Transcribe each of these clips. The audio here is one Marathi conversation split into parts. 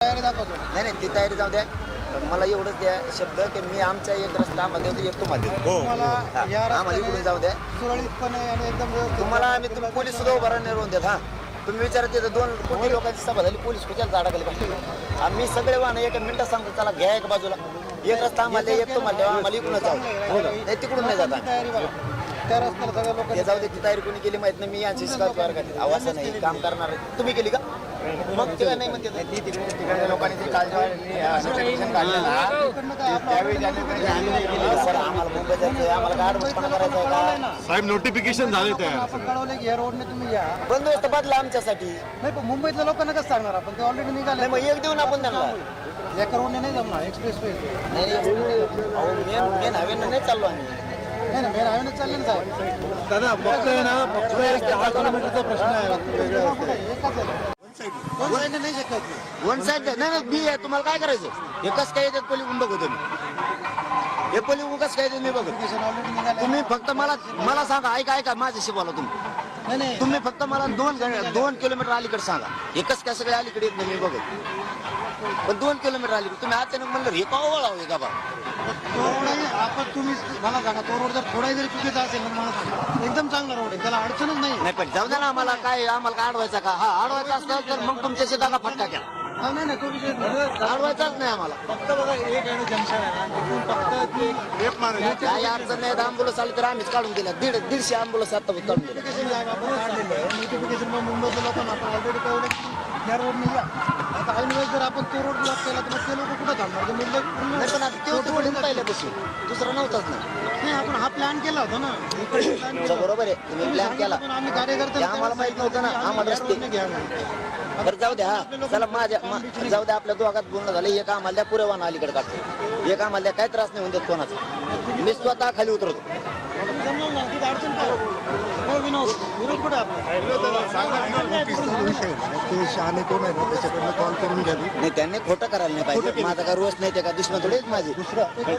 तयारी दाखवतो नाही नाही ती तयारी जाऊ द्या. पण मला एवढंच द्या शब्द की मी आमच्या एक रस्ता मध्ये होतो एक तुम्हाला देतो. तुम्हाला या हा, आम्हाला इकडून जाऊ द्या. सुरळीतपणे आणि एकदम व्यवस्थित तुम्हाला आम्ही तुम्ही पोलीस सुद्धा उभा राहून देत हा. तुम्ही विचारत तिथं दोन कोटी लोकांची सभा झाली पोलीस कुठल्या झाडाखाली बसले आम्ही सगळे वाहन एका मिनिटात सांगतो चला घ्या एक बाजूला. एक रस्ता आम्हाला एक तुम्हाला आम्हाला इकडून जाऊ. नाही तिकडून नाही जाता. तयारी रस्त्याला सगळ्या लोक हे जाऊ दे ती तयारी कोणी केली माहीत नाही. मी यांची शिकायत तयार करते आवाज नाही. काम करणार. तुम्ही केली का? मग ते काय नाही म्हणते ती तिकडे तिकडे लोकांनी ती काढलं ना, त्यावेळी त्यांनी काही आम्ही नाही केली. सर आम्हाला मुंबई जायचं आहे, आम्हाला गाडपणा करायचा आहे का साहेब नोटिफिकेशन झाले तयार. आपण कळवलं की या रोडने तुम्ही या. बंदोबस्त बदला आमच्यासाठी. नाही पण मुंबईतल्या लोकांना कसं सांगणार आपण? ते ऑलरेडी निघाले. नाही मग एक देऊन आपण त्यांना. एका रोडने नाही जमणार. एक्सप्रेस वे नाही अहो मेन मेन हवेनं नाही चाललो आम्ही. दादा फक्त आहे ना फक्त एक दहा किलोमीटरचा प्रश्न आहे. नाही शकत. वन साईड नाही नाही मी आहे, तुम्हाला काय करायचं? एकच काय येतात पोली बघतो मी हे पोली उगाच काय मी बघतो तुम्ही फक्त मला मला सांगा ऐका ऐका माझ्याशी बोला तुम्ही. नाही नाही. तुम्ही फक्त मला दोन दोन किलोमीटर अलीकडे सांगा. एकच काय सगळे अलीकडे येत नाही मी बघत पण दोन किलोमीटर अलीकडे तुम्ही अचानक म्हणलं हे का वळावं का बा? आहे आपण तुम्ही मला सांगा तो रोड जर थोडाही जरी चुकीचा असेल तर मला सांगा. एकदम चांगला रोड आहे त्याला अडचणच नाही नाही पण जाऊ द्या ना आम्हाला काय आम्हाला काय अडवायचा का? हा अडवायचा असतं तर मग तुमच्याशी दादा फटका केला. हा, नाही नाही तो विषय नाही. अडवायचाच नाही आम्हाला. फक्त बघा एक आहे ना जंक्शन आहे ना तिथून फक्त ते लेप मारायची काही अडचण नाही अँब्युलन्स आली तर आम्हीच काढून दिल्या दीड दीडशे अँब्युलन्स आता काढून दिल्या नोटिफिकेशन मुंबईच्या लोकांना आपण ऑलरेडी कळवलं. की या रोडने या आता ऐनवेळेस जर आपण तो रोड ब्लॉक केला तर मग ते लोक कुठं थांबणार? ते मुंबई पूर्ण नाही पण आता तेव्हा रोड पहिल्यापासून दुसरा नव्हताच नाही नाही आपण हा प्लॅन केला होता ना. इकडे plan केला. तुमचं बरोबर आहे. तुम्ही प्लॅन केला. पण आम्ही कार्यकर्ते ते आम्हाला माहीत नव्हतं ना. आम्हाला रस्ते बरं जाऊ द्या. हा चला माझ्या मा- जाऊ द्या आपल्या दोघात बोलणं झालं. एक आम्हाला द्या पुरे वाहन अलीकडे काढतो. एक आम्हाला द्या काय त्रास नाही होऊन देत कोणाचा. मी स्वतः खाली उतरतो अडचण काय हो, विनोद विनोद कुठे आपला ते शहाणे कोण आहे ना त्याच्याकडनं कॉल करून घ्यावी नाही त्यांनी खोटं करायला नाही पाहिजे. माझा का रोष नाही ते का दुश्मन थोडेच माझे.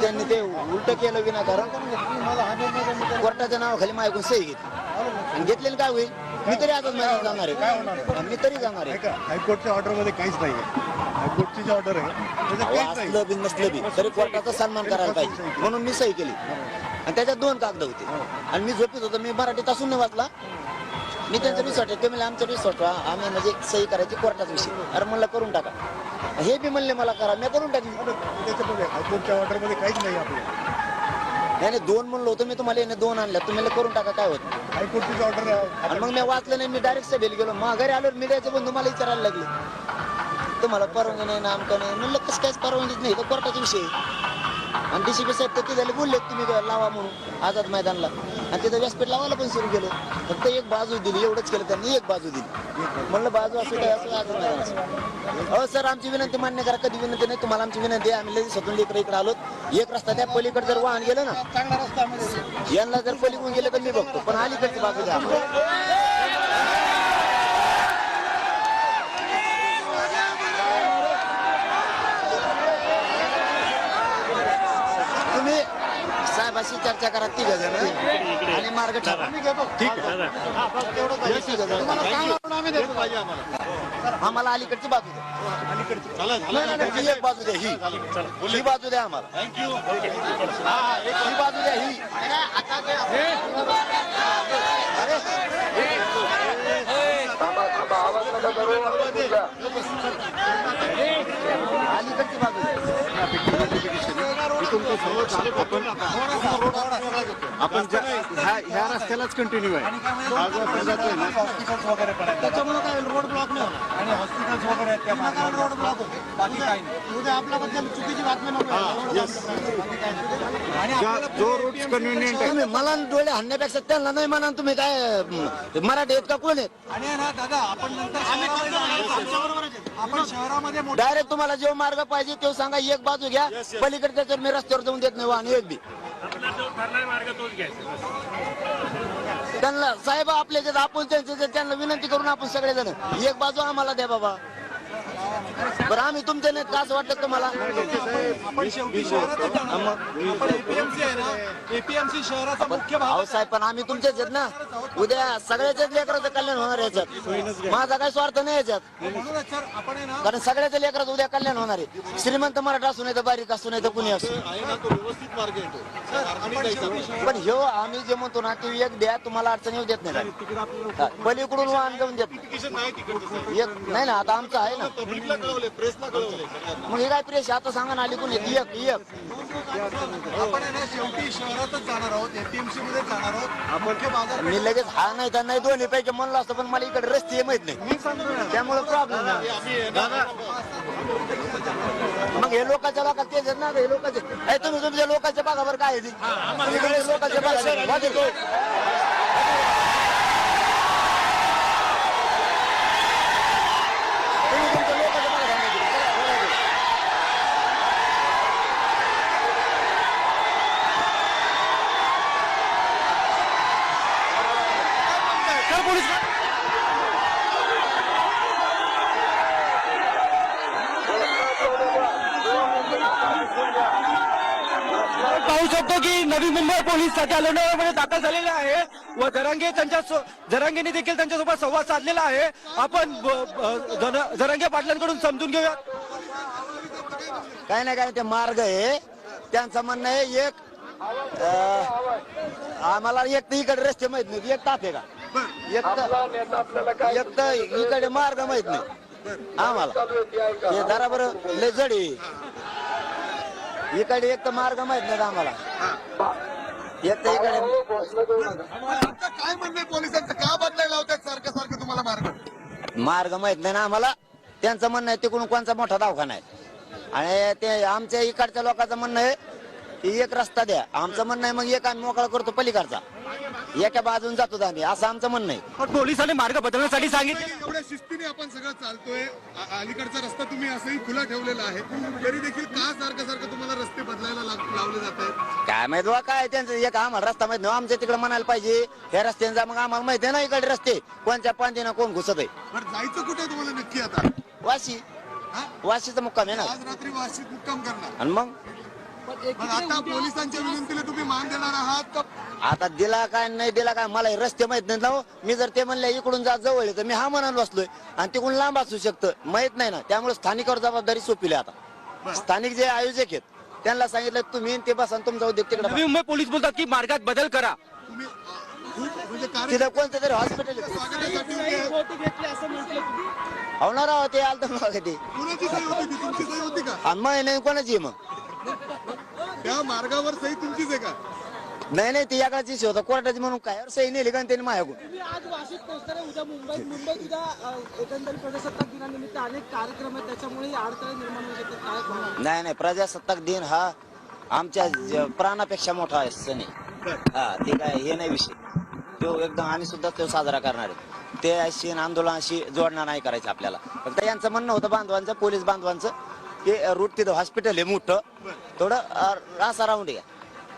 त्यांनी ते उलट केलं विनाकारण. हा मी केला- कोर्टाच्या नावाखाली माझ्याकडून सही घेतली. आणि घेतलेलं काय होईल? मी तरी महिन्यात जाणार आहे. मी तरी जाणार आहे. हायकोर्टच्या ऑर्डरमध्ये काहीच नाही हायकोर्टची जी ऑर्डर आहे असलं बी नसलं बी. तरी कोर्टाचा सन्मान करायला पाहिजे. म्हणून मी सही केली. आणि त्याच्यात दोन कागद होते. आणि मी झोपीत होतो. मी मराठीत असून नाही वाचला. मी त्यांचा रिसॉर्ट आहे. ते म्हणले आमचं रिसॉर्ट आम्ही म्हणजे सही करायची कोर्टाचा विषय. अरे म्हणलं करून टाका. हे बी म्हणले मला करा. मी करून टाकली हायकोर्टच्या ऑर्डरमध्ये काहीच नाही आपलं. नाही नाही, दोन म्हणलं होतं. मी तुम्हाला याने दोन आणल्या. तुम्ही करून टाका. काय होत? हायकोर्टची ऑर्डर आणि मग मी वाचलं नाही. मी डायरेक्ट सभेला गेलो. मग घरी आलो मीडियाचे बंधू मला विचारायला लागले. तुम्हाला परवानगी नाही नामकं नाही. म्हणलं कसं काहीच परवानगीच नाही? तो कोर्टाचा विषय आहे. आणि डीसीपी साहेब तर ते झाले बोलले तुम्ही लावा म्हणून. आझाद मैदानला. आणि तिथं व्यासपीठ लावायला पण सुरू केलं. फक्त एक बाजू दिली एवढंच केलं त्यांनी एक बाजू दिली. म्हणलं बाजू असं काय असं मैदान असं हो सर आमची विनंती मान्य करा कधी विनंती नाही तुम्हाला आमची विनंती आहे. आम्ही लगेच स्वतंत्र इकडे इकडे आलो. एक रस्ता त्या पलीकडे जर वाहन गेलं ना. यांना जर पलीकडून गेलं तर मी बघतो. पण अलीकडची बाजू द्या आम्हाला. तुम्ही साहेबाशी चर्चा करा तिघ जण. आणि मार्ग ठरवा ठीक हे देतो. आम्हाला. अलीकडची बाजू द्या. एक बाजू द्या ही. ही बाजू द्या आम्हाला. हा, बाजू द्या ही. अलीकडची बाजू द्या. आपण ज्या- ह्या ह्या रस्त्यालाच कंटिन्यू आहे आज आपण जातोय ना त्याच्यामुळे काय रोड ब्लॉक नाही होणार आणि हॉस्पिटल्स वगैरे आहेत त्या. रोड ब्लॉक होते बाकी काही नाही उद्या आपल्याबद्दल चुकीची बातमी नको यायला. बाकी काय नाही. आणि ज्या- जो रूट कन्व्हिनियंट आहे तुम्ही मला डोळे हाणण्यापेक्षा त्यांना नाही म्हणा तुम्ही काय अं, मराठी आहेत का कोण आहेत आणि ना दादा आपण नंतर शहरामध्ये. आपण शहरामध्ये डायरेक्ट तुम्हाला जेव्हा मार्ग पाहिजे तेव्हा सांगा एक बाजू घ्या. पलीकडे त्याच्यावर मी रस्त्यावर जाऊन देत नाही वाहन एक बी. त्यांना साहेब आपले जे आपण त्यांचे जे त्यांना विनंती करून आपण सगळेजण एक बाजू आम्हाला द्या बाबा. बरं आम्ही तुमच्या नाही का असं वाटतं तुम्हाला? आपण शेवटी शहरातच जाणार आपण एपीएमसी आहे ना एपीएमसी शहराचा मुख्य भाग अहो साहेब पण आम्ही तुमचेच आहेत ना. उद्या सगळ्याच्याच लेकराचं कल्याण होणार आहे याच्यात. माझा काही स्वार्थ नाही याच्यात. म्हणूनच सर आपण आहे ना कारण सगळ्याच्या लेकराचं उद्या कल्याण होणार आहे. श्रीमंत मराठा असू नाही तर बारीक असू नाही तर कुणी असू आहे ना तो व्यवस्थित मार्ग येतो आपण शेवटी पण ह्यो आम्ही जे म्हणतो ना की एक द्या तुम्हाला अडचण येऊ देत नाही हा, पलीकडून वाहन घेऊन देत नाही. नाही तिकडचं एक नाही ना आता आमचं आहे ना. पब्लिकला कळवले प्रेसला कळवले मग हे काय प्रेस आता सांगा ना आली कोणी एक एक. आपण आहे ना शेवटी शहरातच जाणार आहोत एपीएमसी मध्ये जाणार आहोत. मुख्य बाजार मी लगेच हा नाही तर नाही दोन्ही पैकी म्हणलं असतं पण मला इकडे रस्ते हे माहीत नाही. मी सांगतो ना. त्यामुळे प्रॉब्लेम आम्ही मग हे लोकांच्या लोकात तेच आहेत ना हे लोकांचे. अरे तुम्ही तुमच्या लोकांच्या भागावर काय आहे ते? तुम्ही इकडे लोकांच्या भागावर वाद येतो. तुम्ही तुमच्या लोकांच्या भागावर वाद येतो. चला, बोला ते. पाहू शकतो की नवी मुंबई पोलीस सध्या लोणावळ्यामध्ये दाखल झालेले आहे. व जरांगे त्यांच्या जरांगेने देखील त्यांच्यासोबत संवाद साधलेला आहे. आपण जरांगे पाटलांकडून समजून घेऊया काय नाही काय ते मार्ग आहे. त्यांचं म्हणणं आहे एक आम्हाला एक तर इकडे रस्ते माहीत नाही एक ताप आहे का? एक तर एक तर इकडे मार्ग माहीत नाही. आम्हाला. हे जरा बरं लय जड आहे. इकडे एक तर मार्ग माहीत नाही आम्हाला. काय म्हणणे पोलिसांचं का बदलायला लावतात सारखं सारखं तुम्हाला मार्ग मार्ग माहीत नाही ना आम्हाला. त्यांचं म्हणणं आहे तिकडून कोणचा मोठा दवाखाना आहे? आणि ते आमच्या इकडच्या लोकांचं म्हणणं आहे की एक रस्ता द्या. आमचं म्हणणं आहे मग एक आम्ही मोकळा करतो पलीकडचा. एका बाजून जातो आम्ही असं आमचं म्हणणं आहे. पण पोलिसांनी मार्ग बदलण्यासाठी सांगितले. एवढ्या शिस्तीने आपण सगळं चालतोय. आ- अलीकडचा रस्ता तुम्ही असंही खुला ठेवलेला आहे. तरी देखील का सारखं सारखं तुम्हाला रस्ते बदलायला लाग- लावले जात आहेत? काय माहीत बा काय त्यांचं एक आम्हाला रस्ता माहीत नाही आमच्या तिकडे म्हणायला पाहिजे ह्या रस्त्याने जा मग आम्हाला माहिती आहे ना इकडे रस्ते. कोणत्या पांदीनं कोण घुसत आहे? बरं जायचं कुठे तुम्हाला नक्की आता? वाशी. हा? वाशीचा मुक्काम आहे ना? आज रात्री वाशीत मुक्काम करणार. आणि मग? पण आता पोलिसांच्या विनंतीला तुम्ही मान देणार आहात? का आता दिला काय नाही दिला काय मला हे रस्ते माहीत नाहीत ना हो. मी जर ते म्हणले इकडून जा जवळ आहे, तर मी हा म्हणाल बसलोय. आणि तिकडून लांब असू शकतं माहीत नाही ना. त्यामुळे स्थानिकावर जबाबदारी सोपली आता. स्थानिक जे आयोजक आहेत त्यांना सांगितलं तुम्ही ते बसा आणि तुमचा उद्योग तिकडे नवी मुंबई पोलीस बोलतात की मार्गात बदल करा. तुम्ही अ, खूप म्हणजे कार्य तिथं कोणतं तरी हॉस्पिटल स्वागतासाठी उभे आहेत. होणार आहोत ते आलं तर मग ते. कुणाची सही होती ती? तुमची सही होती का? आणि मग नाही कोणाची आहे मग? त्या मार्गावर सही तुमचीच आहे का? नाही नाही ती याकाची होता. कोर्टाची म्हणून काय? सही नेली का आणि त्यांनी माझ्याकडून? तुम्ही आज वाशीत पोहोचताना उद्या मुंबईत मुंबईत उद्या अ, एकंदरीत प्रजासत्ताक दिनानिमित्त अनेक कार्यक्रम आहेत. त्याच्यामुळे हे अडथळे निर्माण होऊ शकतात. काय भावना? नाही नाही प्रजासत्ताक दिन हा आमच्या ज- प्राणापेक्षा मोठा आहे सण आहे हा ते काय हे नाही विषय. तो एकदम आम्ही सुद्धा तो साजरा करणार आहे. ते अशी आंदोलनाशी जोडणं नाही करायचं आपल्याला. फक्त यांचं म्हणणं होतं बांधवांचं पोलीस बांधवांचं ते रूट तिथं हॉस्पिटल आहे मोठं. थोडं रास असा राऊंड आहे.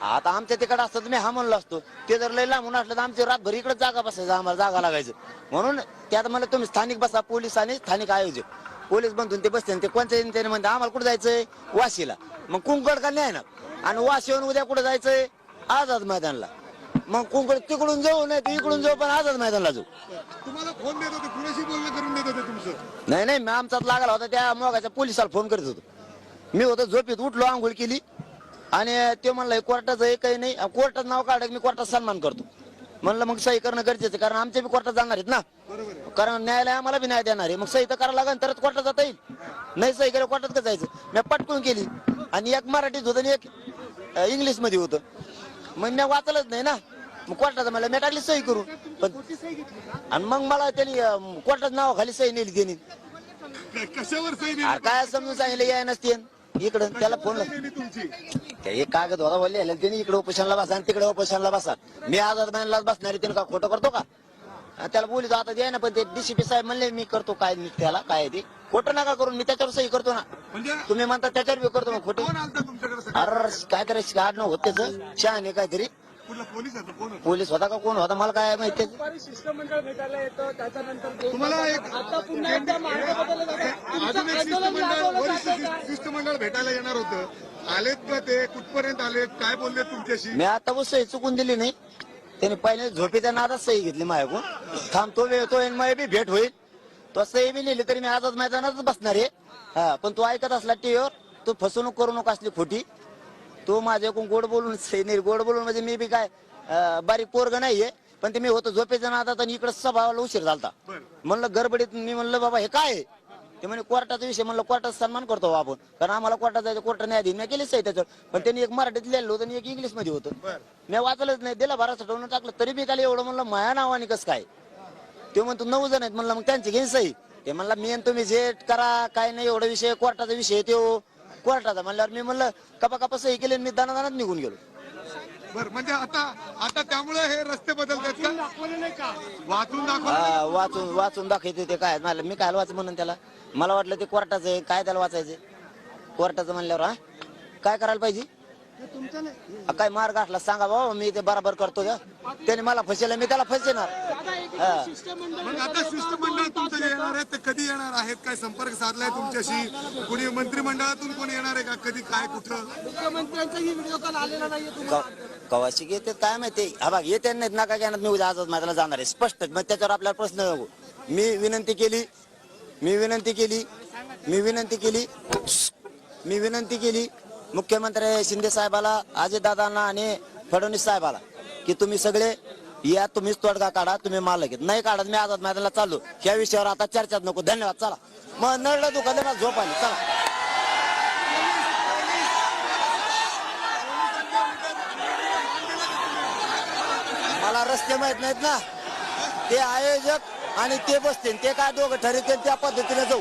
आता आमच्या तिकडे असतं तर मी हा म्हणलो असतो ते जर लय लांबून असलं तर आमची रातभर इकडे जागा बसायचं आम्हाला जागा लागायचं. म्हणून त्यात म्हणलं तुम्ही स्थानिक बसा पोलीस आणि स्थानिक आयोजक. पोलीस बंधून ते बसते ते कोणत्या त्याने म्हणते आम्हाला कुठं जायचंय? वाशीला. मग कुंकड का नाही ना? आणि वाशीहून उद्या कुठं जायचंय? आझाद मैदानला. मग कुंकड तिकडून जाऊ नाही तर इकडून जाऊ पण आझाद मैदानला जाऊ. तुम्हाला फोन देत होते कुणाशी बोलणं करून देत होते तुमचं. नाही नाही मी आमचाच लागला होता त्या मोगाच्या पोलिसाला फोन करत होतो. मी होतो झोपेत उठलो आंघोळ केली आणि ते म्हणलं कोर्टाचं आहे काही नाही कोर्टाचं नाव काढ मी कोर्टात सन्मान करतो. म्हणलं मग सही करणं गरजेचं आहे, कारण आमचे बी कोर्टात जाणार आहेत ना. कारण न्यायालय आम्हाला बी न्याय देणार आहे. मग सही तर करावं लागेल तरच कोर्टात जाता येईल. नाही सही केलं कोर्टात का जायचं? मी पटकून केली. आणि एक मराठीत होतं आणि एक इंग्लिशमध्ये होतं. मग मी वाचलंच नाही ना. मग कोर्टाचं मला मी टाकली सही करू पण आणि मग मला त्यांनी अं, कोर्टाचं नाव खाली सही नेली त्यांनी. क- कशावर सही अरे काय समजून सांगितलं याय नसते इकडं त्याला फोन लाव. नेली तुमची? त्या एक कागद होता बोलले त्यांनी इकडे उपोषणला बसा आणि तिकडे उपोषणला बसा. मी आझाद महिन्याला बसणार त्याने का खोटं करतो का? आणि त्याला बोलितो आता द्या ना पण ते डीसीपी साहेब म्हणले मी करतो काय मी त्याला काय आहे ते. खोटं नका करून मी त्याच्यावर सही करतो ना. म्हणजे? तुम्ही म्हणता त्याच्यावर बी करतो मग खोटे. कोण आलता तुमच्याकडे? अरे काहीतरी गाड न होत त्याचं. शहाणे काहीतरी. पोलीस आहे कोण होता? पोलीस होता का कोण होता? मला काय माहिती शिष्टमंडळ भेटायला येतं त्याच्यानंतर ते- तुम्हाला एक आता पुन्हा एकदा मार्ग बदलला जातो. अजून एक आंदोलन शिष्टमंडळ भेटायला येणार होतं. आलेत का ते? कुठपर्यंत आलेत? काय बोलले तुमच्याशी? मी आता व सही चुकून दिली नाही. त्याने पहिले झोपेच्या नादात सही घेतली माझ्याकडून थांबतो वेळतो आणि मग बी भेट होईल. तो सही बी नेली तरी मी आजच मैदानातच बसणार आहे. हा पण तो ऐकत असला टीव्हीवर तो फसवणूक करू नको असली खोटी. तो माझ्याकडून गोड बोलून सही नाही गोड बोलून म्हणजे मी बी काय अं, बारीक पोरग नाहीये पण ते मी होतो झोपेच्या नादात आणि इकडे सभाला उशीर झालता. म्हणलं गडबडीत मी म्हणलं बाबा हे काय आहे? ते म्हणे कोर्टाचा विषय. म्हणलं कोर्टाचा सन्मान करतो आपण. कारण आम्हाला कोर्टात जायचं कोर्ट न्यायाधी मी केलीच आहे त्याच्यावर. पण त्यांनी एक मराठीत लिहिलं होतं आणि एक इंग्लिशमध्ये होतं मी वाचलंच नाही दिला बारा सटवून टाकलं. तरी मी त्याला एवढं म्हणलं माया नावाने कसं काय? ते म्हणतो नऊ जण आहेत. म्हणलं मग त्यांची घेईन सही. ते म्हणला मी आणि तुम्ही जे करा काय नाही एवढा विषय कोर्टाचा विषय तो. कोर्टाचा म्हणल्यावर मी म्हणलं कपा कपा सही केली आणि मी दानादानात निघून गेलो. बर म्हणजे आता आता त्यामुळे हे रस्ते बदलतात का? वाचून दाखवा हा, वाचून वाचून दाखवते ते काय मला मी काय वाच म्हणून त्याला? मला वाटलं ते कोर्टाचं आहे काय त्याला वाचायचं कोर्टाचं म्हणल्यावर हा? काय करायला पाहिजे? काय मार्ग असला सांगा बाबा मी ते बराबर करतो का? त्याने मला फसेल मी त्याला फसेणार हा. मग आता शिष्टमंडळ तुमचं जे येणार आहे ते कधी येणार आहेत? काय संपर्क साधलाय तुमच्याशी? कुणी मंत्रिमंडळातून कोणी येणार आहे का? कधी काय कुठं? मुख्यमंत्र्यांचाही व्हिडिओ कॉल आलेला नाहीये तुम्हाला. कवाशी घेते काय माहिती? हा बघ येते नाहीत नका घेणार मी उद्या आजच माझ्याला जाणार आहे. स्पष्ट मग त्याच्यावर आपल्याला प्रश्न नको मी विनंती केली मी विनंती केली मी विनंती केली मी विनंती केली मुख्यमंत्री शिंदे साहेबाला अजितदादांना आणि फडणवीस साहेबाला की तुम्ही सगळे या तुम्हीच तोडगा काढा तुम्ही मालक घेत नाही काढत मी आझाद मैदानाला चाललो. या विषयावर आता चर्चाच नको. धन्यवाद. चला. मग नळला दुखा ना झोप आली. चला. मला रस्ते माहीत नाहीत ना. ते आयोजक आणि ते बसतील. ते काय दोघं ठरवतील त्या पद्धतीने जाऊ.